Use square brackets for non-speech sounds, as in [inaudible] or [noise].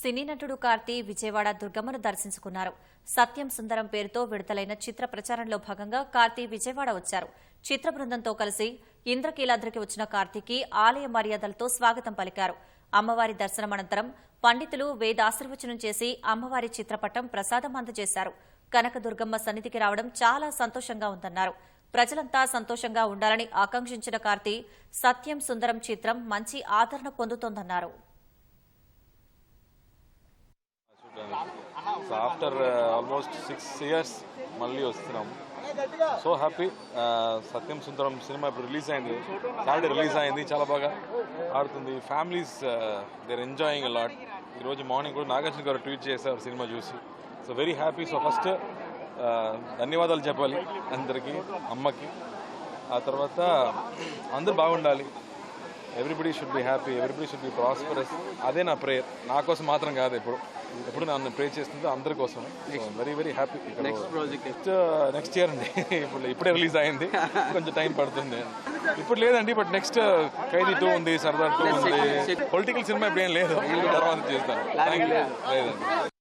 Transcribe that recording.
సినీ నటుడు కార్తీ విజయవాడ దుర్గమ్మను దర్శించుకున్నారు. సత్యం సుందరం పేరుతో విడుదలైన చిత్ర ప్రచారంలో భాగంగా కార్తీ విజయవాడ వచ్చారు. చిత్ర బృందంతో కలిసి ఇంద్రకీలాద్రికి వచ్చిన కార్తీకి ఆలయ మర్యాదలతో స్వాగతం పలికారు. అమ్మవారి దర్శనం అనంతరం పండితులు వేదాశీర్వచనం చేసి అమ్మవారి చిత్రపటం ప్రసాదం అందజేశారు. కనకదుర్గమ్మ సన్నిధికి రావడం చాలా సంతోషంగా ఉందన్నారు. ప్రజలంతా సంతోషంగా ఉండాలని ఆకాంక్షించిన కార్తీ సత్యం సుందరం చిత్రం మంచి ఆదరణ పొందుతోందన్నారు. So after almost six years మళ్ళీ వస్తున్నాం. So happy Satyam Sundaram cinema ఇప్పుడు రిలీజ్ అయింది. సాటర్డే రిలీజ్ అయింది చాలా బాగా ఆడుతుంది. ఫ్యామిలీస్ దేర్ ఎంజాయింగ్ లాట్ ఈరోజు మార్నింగ్ కూడా నాగార్జున గారు ట్వీట్ చేశారు సినిమా చూసి. So very happy so first ధన్యవాదాలు చెప్పాలి అందరికీ అమ్మకి. ఆ తర్వాత అందరూ బాగుండాలి. Everybody should be happy everybody should be prosperous అదే నా ప్రేయర్ నా కోసం మాత్రం కాదు ఇప్పుడు ఎప్పుడు నన్ను ప్రే చేస్తుంది అందరి కోసం. Very very happy next project next next year అండి. [laughs] ఇప్పుడు ఇప్పుడే రిలీజ్ అయింది. కొంచెం టైం పడుతుంది. ఇప్పుడు లేదండి బట్ నెక్స్ట్ ఖైదీ టూ ఉంది సర్దార్ టూ ఉంది. పొలిటికల్ సినిమా ఇప్పుడు ఏం లేదు. తర్వాత చేస్తాను. లేదండి.